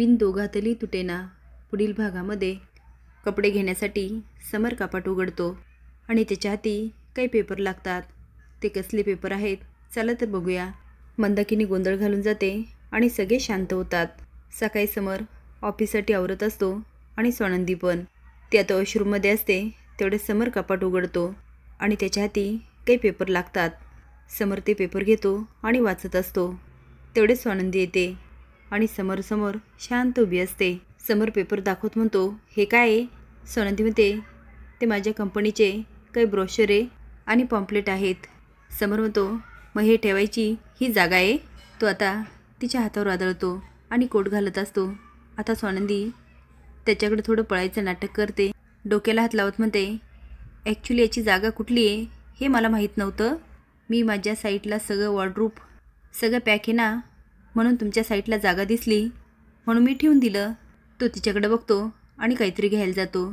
विण दोघातली तुटेना. पुढील भागामध्ये कपडे घेण्यासाठी समर कपाट उघडतो आणि त्याच्या हाती काही पेपर लागतात. ते कसले पेपर आहेत चला तर बघूया. मंदाकिनी गोंधळ घालून जाते आणि सगळे शांत होतात. सकाळी समर ऑफिससाठी आवरत असतो आणि स्वानंदी पण. ती आता वॉशरूममध्ये असते तेवढे समर कपाट उघडतो आणि त्याच्या हाती काही पेपर लागतात. समर ते पेपर घेतो आणि वाचत असतो. तेवढे स्वानंदी येते. आणि समोरसमोर शांत उभी असते. समोर पेपर दाखवत म्हणतो हे काय आहे? सोनंदी म्हणते ते माझ्या कंपनीचे काही ब्रोशरे आणि पॉम्पलेट आहेत. समोर म्हणतो मग हे ठेवायची ही जागा आहे? तो आता तिच्या हातावर आदळतो आणि कोट घालत असतो. आता सोनंदी त्याच्याकडे थोडं पळायचं नाटक करते. डोक्याला हात लावत म्हणते ॲक्च्युली याची जागा कुठली आहे? हे मला माहीत नव्हतं. मी माझ्या साईटला सगळं वॉर्डरूप सगळं पॅक आहे ना म्हणून तुमच्या साईटला जागा दिसली. म्हणून मी ठेवून दिलं. तो तिच्याकडे बघतो आणि काहीतरी घ्यायला जातो.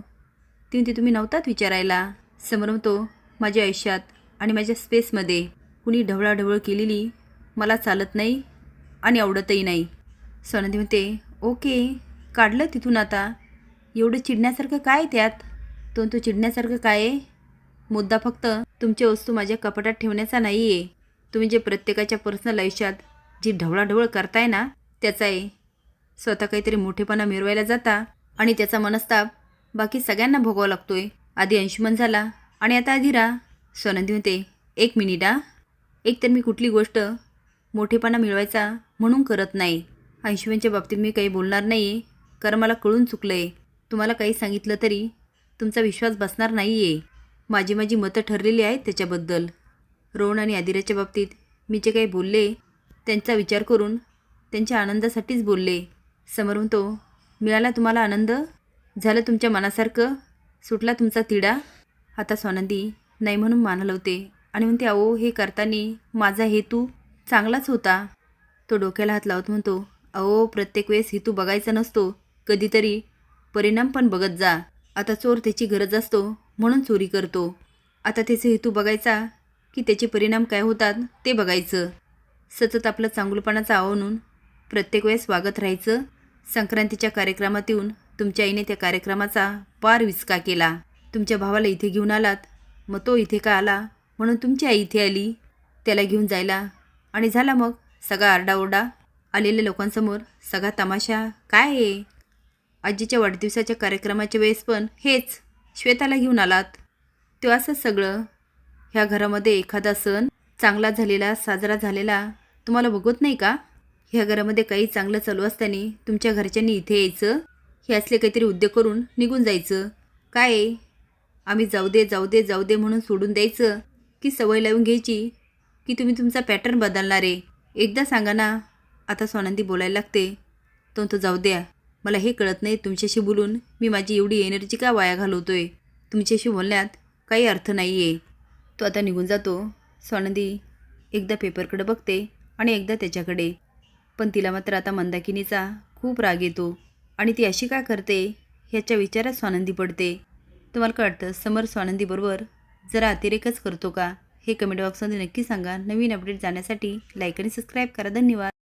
तिथे तुम्ही नव्हतात विचारायला. समोर माझ्या आयुष्यात आणि माझ्या स्पेसमध्ये कुणी ढवळाढवळ केलेली मला चालत नाही आणि आवडतही नाही. सोनंदी म्हणते ओके काढलं तिथून आता. एवढं चिडण्यासारखं काय आहे त्यात? तो तो चिडण्यासारखं काय आहे? मुद्दा फक्त तुमच्या वस्तू माझ्या कपाटात ठेवण्याचा नाही आहे तुम्ही जे प्रत्येकाच्या पर्सनल आयुष्यात जी ढवळाढवळ करताय ना त्याचा आहे स्वतः काहीतरी मोठेपणा मिरवायला जाता आणि त्याचा मनस्ताप बाकी सगळ्यांना भोगावा लागतोय. आधी अंशुमन झाला आणि आता अधिरा सोनंदी म्हणते एक मिनिट आ एक तर मी कुठली गोष्ट मोठेपणा मिळवायचा म्हणून करत नाही. अंशुमनच्या बाबतीत मी काही बोलणार नाही कारण मला कळून चुकलं आहे तुम्हाला काही सांगितलं तरी तुमचा विश्वास बसणार नाही आहे माझी माझी मतं ठरलेली आहेत त्याच्याबद्दल. रोहन आणि आदिराच्या बाबतीत मी जे काही बोलले त्यांचा विचार करून त्यांच्या आनंदासाठीच बोलले. समोर म्हणतो मिळाला तुम्हाला आनंद? झालं तुमच्या मनासारखं? सुटला तुमचा तिडा? आता स्वानंदी नाही म्हणून मान हलवते आणि म्हणते अहो हे करताना माझा हेतू चांगलाच होता. तो डोक्याला हात लावत म्हणतो अहो प्रत्येक वेळेस हेतू बघायचा नसतो. कधीतरी परिणाम पण बघत जा. आता चोर त्याची गरज असतो म्हणून चोरी करतो. आता त्याचे हेतू बघायचा की त्याचे परिणाम काय होतात ते बघायचं. सतत आपलं चांगलपणाचं आवणून प्रत्येक वेळेस वागत राहायचं. संक्रांतीच्या कार्यक्रमात येऊन तुमच्या आईने त्या कार्यक्रमाचा पार विचका केला. तुमच्या भावाला इथे घेऊन आलात. मग तो इथे का आला? म्हणून तुमची आई इथे आली. त्याला घेऊन जायला. आणि झाला मग सगळा आरडाओरडा. आलेल्या लोकांसमोर सगळा तमाशा काय आहे? आजीच्या वाढदिवसाच्या कार्यक्रमाच्या वेळेस पण हेच. श्वेताला घेऊन आलात. तो असंच सगळं. ह्या घरामध्ये एखादा सण चांगला झालेला साजरा झालेला तुम्हाला बघत नाही का? ह्या घरामध्ये काही चांगलं चालू असताना तुमच्या घरच्यांनी इथे यायचं? हे असले काहीतरी उद्योग करून निघून जायचं. काय आहे? आम्ही जाऊ दे जाऊ दे जाऊ दे म्हणून सोडून द्यायचं? की सवय लावून घ्यायची? की तुम्ही तुमचा पॅटर्न बदलणार आहे? एकदा सांगा ना. आता सोनंदी बोलायला लागते. तो तो जाऊ द्या. मला हे कळत नाही तुमच्याशी बोलून. मी माझी एवढी एनर्जी का वाया घालवतोय? तुमच्याशी बोलण्यात काही अर्थ नाही आहे तो आता निघून जातो. स्वानंदी एकदा पेपरकडे बघते आणि एकदा त्याच्याकडे. पण तिला मात्र आता मंदाकिनीचा खूप राग येतो आणि ती अशी का करते ह्याच्या विचारात स्वानंदी पडते. तुम्हाला कळतं समर स्वानंदीबरोबर जरा अतिरेकच करतो का? हे कमेंट बॉक्समध्ये नक्की सांगा. नवीन अपडेट जाण्यासाठी लाईक आणि सबस्क्राईब करा. धन्यवाद.